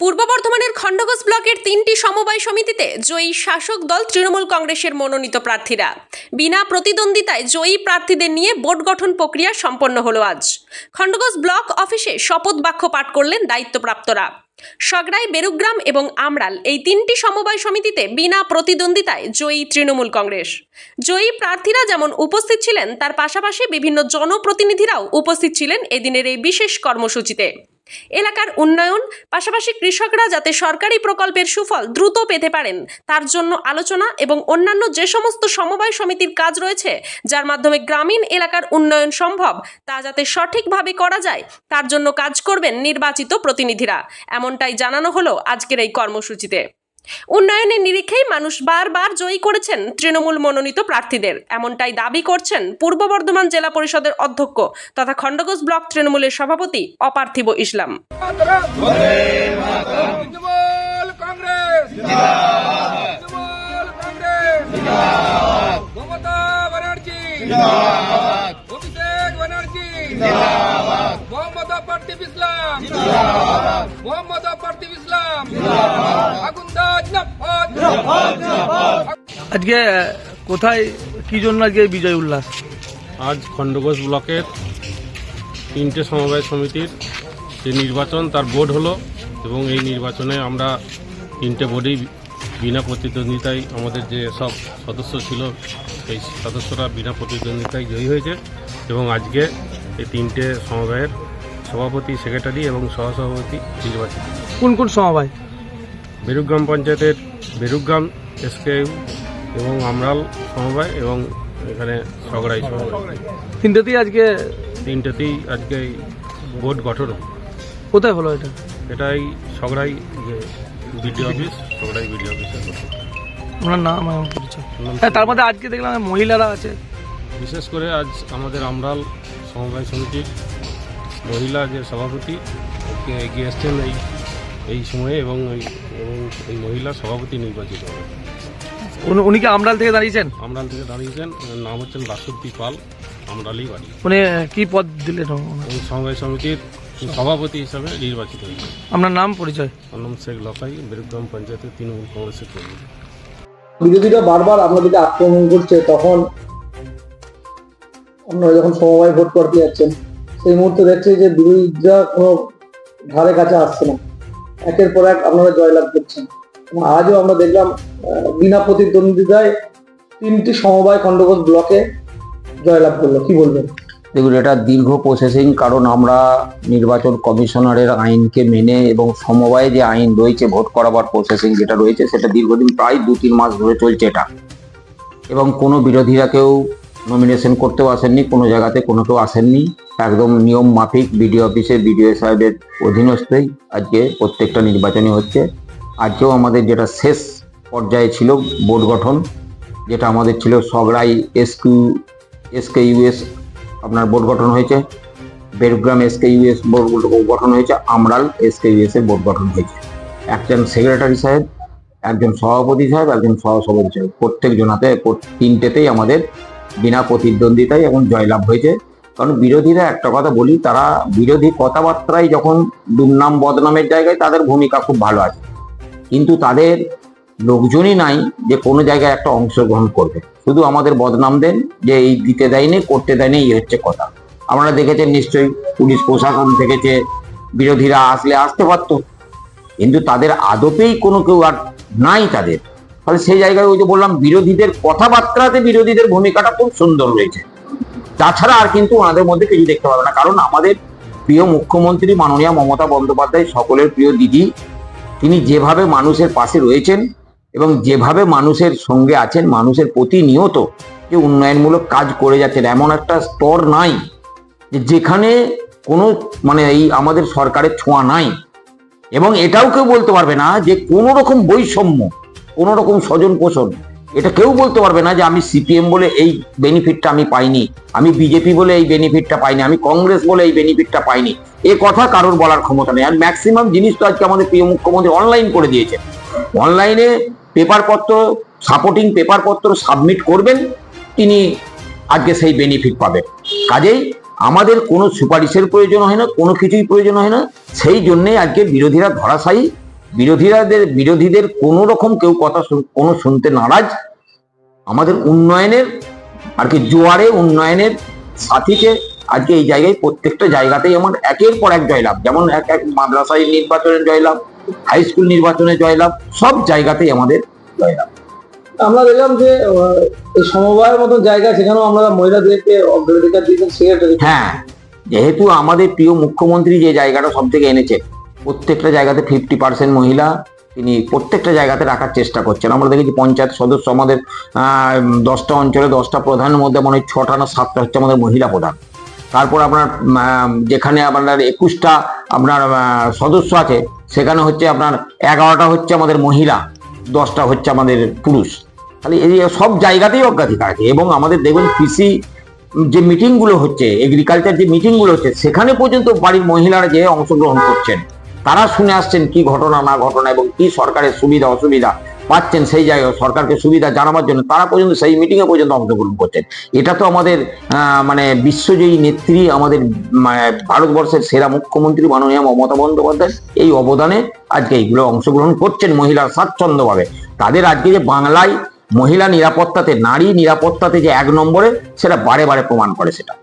পূর্ব বর্ধমানের খণ্ডঘোষ ব্লকের তিনটি সমবায় সমিতিতে জয়ী শাসক দল তৃণমূল কংগ্রেসের মনোনীত প্রার্থীরা। বিনা প্রতিদ্বন্দ্বিতায় জয়ী প্রার্থীদের নিয়ে বোর্ড গঠন প্রক্রিয়া সম্পন্ন হলো আজ। খণ্ডঘোষ ব্লক অফিসে শপথ বাক্য পাঠ করলেন দায়িত্বপ্রাপ্তরা। সগড়াই, বেরুগ্রাম এবং আমরাল এই তিনটি সমবায় সমিতিতে বিনা প্রতিদ্বন্দ্বিতায় জয়ী তৃণমূল কংগ্রেস। জয়ী প্রার্থীরা যেমন উপস্থিত ছিলেন, তার পাশাপাশি বিভিন্ন জনপ্রতিনিধিরাও উপস্থিত ছিলেন এদিনের এই বিশেষ কর্মসূচিতে। এলাকার উন্নয়ন, পাশাপাশি কৃষকরা যাতে সরকারি প্রকল্পের সুফল দ্রুত পেতে পারেন, তার জন্য আলোচনা এবং অন্যান্য যে সমস্ত সমবায় সমিতির কাজ রয়েছে, যার মাধ্যমে গ্রামীণ এলাকার উন্নয়ন সম্ভব, তা যাতে সঠিকভাবে করা যায়, তার জন্য কাজ করবেন নির্বাচিত প্রতিনিধিরা। এমনটাই জানানো হলো আজকের এই কর্মসূচিতে। উন্নয়নের নিরিখেই মানুষ বারবার জয়ী করেছেন তৃণমূল মনোনীত প্রার্থীদের। এমনটাই দাবি করছেন পূর্ব বর্ধমান জেলা পরিষদের অধ্যক্ষ তথা খণ্ডঘোষ ব্লক তৃণমূলের সভাপতি অপার্থিব ইসলাম। মোহাম্মদ ইসলাম মোহাম্মদ ইসলাম আজকে কোথায় কি জন্য আজকে বিজয় উল্লাস? আজ খণ্ডঘোষ ব্লকের তিনটে সমবায় সমিতির যে নির্বাচন তার বোর্ড হলো এবং এই নির্বাচনে আমরা তিনটে বোর্ডেই বিনা প্রতিদ্বন্দ্বিতায় আমাদের যে সব সদস্য ছিল সেই সদস্যরা বিনা প্রতিদ্বন্দ্বিতায় জয়ী হয়েছে এবং আজকে এই তিনটে সমবায়ের সভাপতি সেক্রেটারি এবং সহসভাপতি নির্বাচিত। কোন কোন সমবায়? বেরুগ্রাম পঞ্চায়েতের বেরুগ্রাম এসকেএম এবং আমরাল সমবায় এবং এখানে সগড়াই সমবায়। তিনটেতেই আজকে তিনটেতেই আজকে বোর্ড গঠন কোথায় হলো এটা? এটাই সগড়াই যে বিডিও অফিস সগড়াই বিডিও অফিসের ওনার নাম পরিচয় হ্যাঁ তার মধ্যে আজকে দেখলাম মহিলারা আছে। বিশেষ করে আজ আমাদের আমরাল সমবায় সমিতির মহিলা যে সভাপতি এগিয়ে এসছেন এই এই সময়ে এবং এই মহিলা সভাপতি নির্বাচিত হবে উনি- উনি কি আমরাল থেকে দাঁড়িয়েছেন? আমরাল থেকে দাঁড়িয়েছেন। নাম হচ্ছেন বাসন্তী পাল আমরালই বাড়ি। উনি কি পদ দিলেন? সমবায় সমিতির সভাপতি হিসাবে নির্বাচিত হয়েছে আপনার নাম পরিচয়? আমার নাম শেখ লকাই বেরুগ্রাম পঞ্চায়েতের তৃণমূল কংগ্রেসের কর্মী। বিরোধীরা বারবার আপনাদেরকে আক্রমণ করছে তখন আপনারা যখন সমবায় ভোট করতে যাচ্ছেন সেই মুহূর্তে দেখছি যে বিরোধীরা কোনো ধারে কাছে আসছে না। একের পর এক আপনারা জয়লাভ করছেন। এবং আজও আমরা দেখলাম বিনা প্রতিদ্বন্দ্বিতায় তিনটি সমবায় খণ্ডঘোষ ব্লকে জয়লাভ করল। কি বলবেন? দেখুন, এটা দীর্ঘ প্রসেসিং কারণ আমরা নির্বাচন কমিশনারের আইনকে মেনে এবং সমবায়ে যে আইন রয়েছে, ভোট করাবার প্রসেসিং যেটা রয়েছে, সেটা দীর্ঘদিন প্রায় দু তিন মাস ধরে চলছে এটা। এবং কোনো বিরোধীরা কেউ নমিনেশন করতেও আসেননি, কোনো জায়গাতে কোনো কেউ আসেননি। একদম নিয়ম মাফিক, বিডিও অফিসে, বিডিও সাহেবের অধীনস্থই আজকে প্রত্যেকটা নির্বাচনই হচ্ছে। আজকেও আমাদের যেটা শেষ পর্যায়ে ছিল বোর্ড গঠন, যেটা আমাদের ছিল সগড়াই এসকিউ এসকে ইউএস আপনার বোর্ড গঠন হয়েছে। বেরগ্রাম এসকে ইউএস বোর্ড গঠন হয়েছে, আমরাল এসকে ইউএস এর বোর্ড গঠন হয়েছে। একজন সেক্রেটারি সাহেব, একজন সভাপতি সাহেব, একজন সহসভাপতি সাহেব প্রত্যেক জনাতে তিনটেতেই আমাদের বিনা প্রতিদ্বন্দ্বিতায় এখন জয়লাভ হয়েছে। কারণ বিরোধীরা একটা কথা বলি, তারা বিরোধী কথাবার্তায় যখন দুর্নাম বদনামের জায়গায় তাদের ভূমিকা খুব ভালো আছে। কিন্তু তাদের লোকজনই নাই যে কোনো জায়গায় একটা অংশগ্রহণ করবে। শুধু আমাদের বদনাম দেন যে এই দিতে দেয়নি, করতে দেয়নি, এই হচ্ছে কথা। আপনারা দেখেছেন নিশ্চয়ই, পুলিশ প্রশাসন থেকেছে, বিরোধীরা আসলে আসতে পারতো। কিন্তু তাদের আদপেই কোনো কেউ আর নাই তাদের। ফলে সেই জায়গায় ওই যে বললাম, বিরোধীদের কথাবার্তাতে বিরোধীদের ভূমিকাটা খুব সুন্দর রয়েছে। তাছাড়া আর কিন্তু ওনাদের মধ্যে কিছু দেখতে পাবে না। কারণ আমাদের প্রিয় মুখ্যমন্ত্রী মাননীয় মমতা বন্দ্যোপাধ্যায়, সকলের প্রিয় দিদি, তিনি যেভাবে মানুষের পাশে রয়েছেন এবং যেভাবে মানুষের সঙ্গে আছেন, মানুষের প্রতিনিয়ত যে উন্নয়নমূলক কাজ করে যাচ্ছেন, এমন একটা স্তর নাই যেখানে কোনো মানে এই আমাদের সরকারের ছোঁয়া নাই। এবং এটাও কেউ বলতে পারবে না যে কোনো রকম বৈষম্য কোনো রকম স্বজন পোষণ। এটা কেউ বলতে পারবে না যে আমি সিপিএম বলে এই বেনিফিটটা আমি পাইনি, আমি বিজেপি বলে এই বেনিফিটটা পাইনি, আমি কংগ্রেস বলে এই বেনিফিটটা পাইনি। এ কথা কারোর বলার ক্ষমতা নেই। আর ম্যাক্সিমাম জিনিস তো আজকে আমাদের প্রিয় মুখ্যমন্ত্রী অনলাইন করে দিয়েছে অনলাইনে পেপারপত্র সাপোর্টিং পেপারপত্র সাবমিট করবেন, তিনি আজকে সেই বেনিফিট পাবেন। কাজেই আমাদের কোনো সুপারিশের প্রয়োজন হয় না, কোনো কিছুই প্রয়োজন হয় না। সেই জন্যে আজকে বিরোধীরা ধরাশায়ী বিরোধীরাদের বিরোধীদের কোনো রকম কেউ কথা কোনো শুনতে নারাজ। আমাদের উন্নয়নের আর কি জোয়ারে উন্নয়নের সাথীকে আজকে এই জায়গায় প্রত্যেকটা জায়গাতেই আমার একের পর এক জয়লাভ। যেমন এক এক মাদ্রাসায় নির্বাচনে জয়লাভ হাই স্কুল নির্বাচনে জয়লাভ সব জায়গাতেই আমাদের জয়লাভ। আমরা দেখলাম যে এই সমবায়ের মতো জায়গা সেখানেও আমরা মহিলাদেরকে অগ্রাধিকার দিয়েছেন সেক্রেটারি হ্যাঁ যেহেতু আমাদের প্রিয় মুখ্যমন্ত্রী যে জায়গাটা সব থেকে এনেছেন প্রত্যেকটা জায়গাতে ফিফটি পার্সেন্ট মহিলা তিনি প্রত্যেকটা জায়গাতে রাখার চেষ্টা করছেন। আমরা দেখেছি পঞ্চায়েত সদস্য আমাদের দশটা অঞ্চলে দশটা প্রধানের মধ্যে মনে হয় ছটা না সাতটা হচ্ছে আমাদের মহিলা প্রধান। তারপর আপনার যেখানে আপনার একুশটা আপনার সদস্য আছে, সেখানে হচ্ছে আপনার এগারোটা হচ্ছে আমাদের মহিলা, দশটা হচ্ছে আমাদের পুরুষ। তাহলে এই সব জায়গাতেই অগ্রাধিকার আছে। এবং আমাদের দেখবেন কৃষি, যে মিটিংগুলো হচ্ছে এগ্রিকালচার যে মিটিংগুলো হচ্ছে, সেখানে পর্যন্ত বাড়ির মহিলারা যে অংশগ্রহণ করছেন। তারা শুনে আসছেন কি ঘটনা, না ঘটনা এবং কি সরকারের সুবিধা, অসুবিধা পাচ্ছেন সেই জায়গায় সরকারকে সুবিধা জানাবার জন্য তারা পর্যন্ত সেই মিটিংয়ে পর্যন্ত অংশগ্রহণ করছেন। এটা তো আমাদের মানে বিশ্বজয়ী নেত্রী আমাদের ভারতবর্ষের সেরা মুখ্যমন্ত্রী মাননীয় মমতা বন্দ্যোপাধ্যায়, এই অবদানে আজকে এইগুলো অংশগ্রহণ করছেন মহিলার স্বাচ্ছন্দ্যভাবে। তাদের আজকে যে বাংলায় মহিলা নিরাপত্তাতে, নারী নিরাপত্তাতে যে এক নম্বরে, সেটা বারে বারে প্রমাণ করে সেটা।